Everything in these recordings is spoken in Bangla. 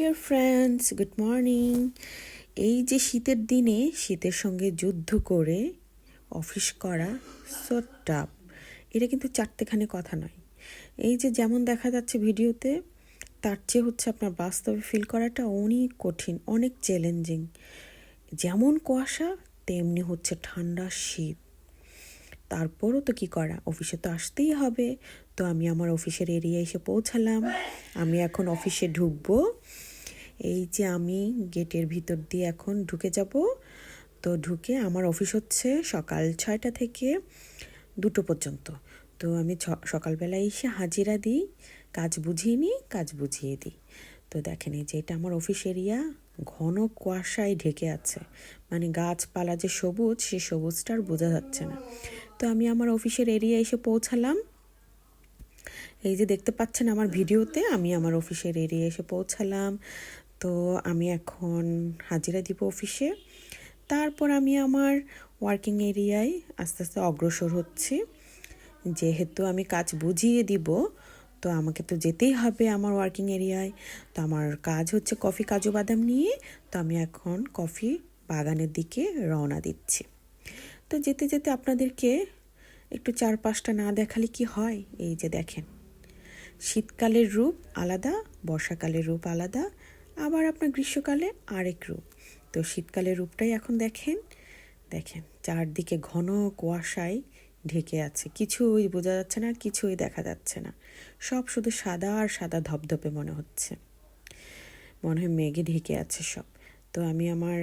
Dear friends, good morning. এই যে শীতের দিনে শীতের সঙ্গে যুদ্ধ করে অফিস করা সো টাফ এটা কিন্তু চারটেখানি কথা নয়। এই যে যেমন দেখা যাচ্ছে ভিডিওতে, তার চেয়ে হচ্ছে আপনার বাস্তবে ফিল করাটা অনেক কঠিন, অনেক চ্যালেঞ্জিং যেমন কুয়াশা, তেমনি হচ্ছে ঠান্ডা শীত। তারপরও তো কি করা? অফিসে তো আসতেই হবে। তো আমি আমার অফিসের এরিয়া এসে পৌঁছালাম। আমি এখন অফিসে ঢুকবো। এই যে আমি গেটের ভিতর দিয়ে এখন ঢুকে যাব। তো ঢুকে আমার অফিস হচ্ছে সকাল ছয়টা থেকে দুটো পর্যন্ত। তো আমি সকালবেলায় এসে হাজিরা দিই, কাজ বুঝিয়ে নিই, কাজ বুঝিয়ে দিই। তো দেখেন এই যে এটা আমার অফিস এরিয়া, ঘন কুয়াশায় ঢেকে আছে। মানে গাছপালা যে সবুজ, সে সবুজটা আর বোঝা যাচ্ছে না। তো আমি আমার অফিসের এরিয়া এসে পৌঁছালাম। এই যে দেখতে পাচ্ছেন আমার ভিডিওতে, আমি আমার অফিসের এরিয়া এসে পৌঁছালাম। তো আমি এখন হাজিরা দিব অফিসে। তারপর আমি আমার ওয়ার্কিং এরিয়ায় আস্তে আস্তে অগ্রসর হচ্ছি। যেহেতু আমি কাজ বুঝিয়ে দিব, তো আমাকে তো যেতেই হবে আমার ওয়ার্কিং এরিয়ায়। তো আমার কাজ হচ্ছে কফি, কাজু, বাদাম নিয়ে। তো আমি এখন কফি বাগানের দিকে রওনা দিচ্ছি। তো যেতে যেতে আপনাদেরকে একটু চারপাশটা না দেখালে কি হয়? এই যে দেখেন, শীতকালের রূপ আলাদা, বর্ষাকালের রূপ আলাদা। আবার আপনার গ্রীষ্মকালে আরেক রূপ। তো শীতকালের রূপটাই এখন দেখেন। দেখেন, চারদিকে ঘন কুয়াশায় ঢেকে আছে। কিছুই বোঝা যাচ্ছে না, কিছুই দেখা যাচ্ছে না। সব শুধু সাদা আর সাদা ধপধপে মনে হচ্ছে। মনে হয় মেঘে ঢেকে আছে সব। তো আমি আমার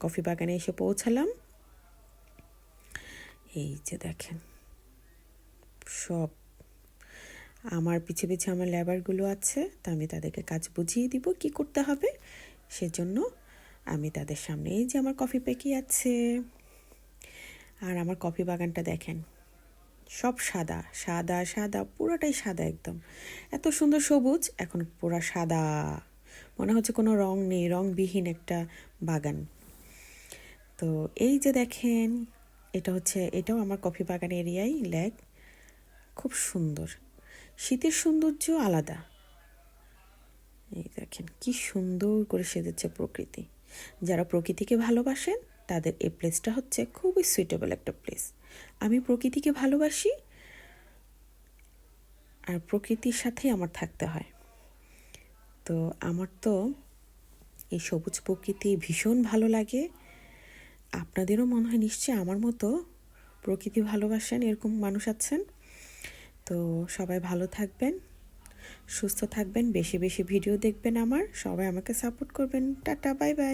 কফি বাগানে এসে পৌঁছালাম। এই যে দেখেন, সব আমার পিছে পিছে আমার লেবারগুলো আছে, তা আমি তাদেরকে কাজ বুঝিয়ে দিব কি করতে হবে। সেজন্য আমি তাদের সামনে এই যে আমার কফি পেকি আছে। আর আমার কফি বাগানটা দেখেন, সব সাদা সাদা সাদা, পুরোটাই সাদা একদম। এত সুন্দর সবুজ, এখন পুরো সাদা। মনে হচ্ছে কোনো রং নেই, রংবিহীন একটা বাগান। তো এই যে দেখেন, এটা হচ্ছে, এটাও আমার কফি বাগান এরিয়াই, লেক। খুব সুন্দর। শীতের সৌন্দর্য আলাদা। এই দেখেন, কি সুন্দর করে সেজেছে প্রকৃতি। যারা প্রকৃতিকে ভালোবাসেন, তাদের এই প্লেসটা হচ্ছে খুবই সুইটেবল একটা প্লেস আমি প্রকৃতিকে ভালোবাসি আর প্রকৃতির সাথেই আমার থাকতে হয়। তো আমার তো এই সবুজ প্রকৃতি ভীষণ ভালো লাগে। আপনাদেরও মনে হয় নিশ্চয়ই আমার মতো প্রকৃতি ভালোবাসেন, এরকম মানুষ আছেন? তো সবাই ভালো থাকবেন, সুস্থ থাকবেন, বেশি বেশি ভিডিও দেখবেন আমার, সবাই আমাকে সাপোর্ট করবেন। Tata bye bye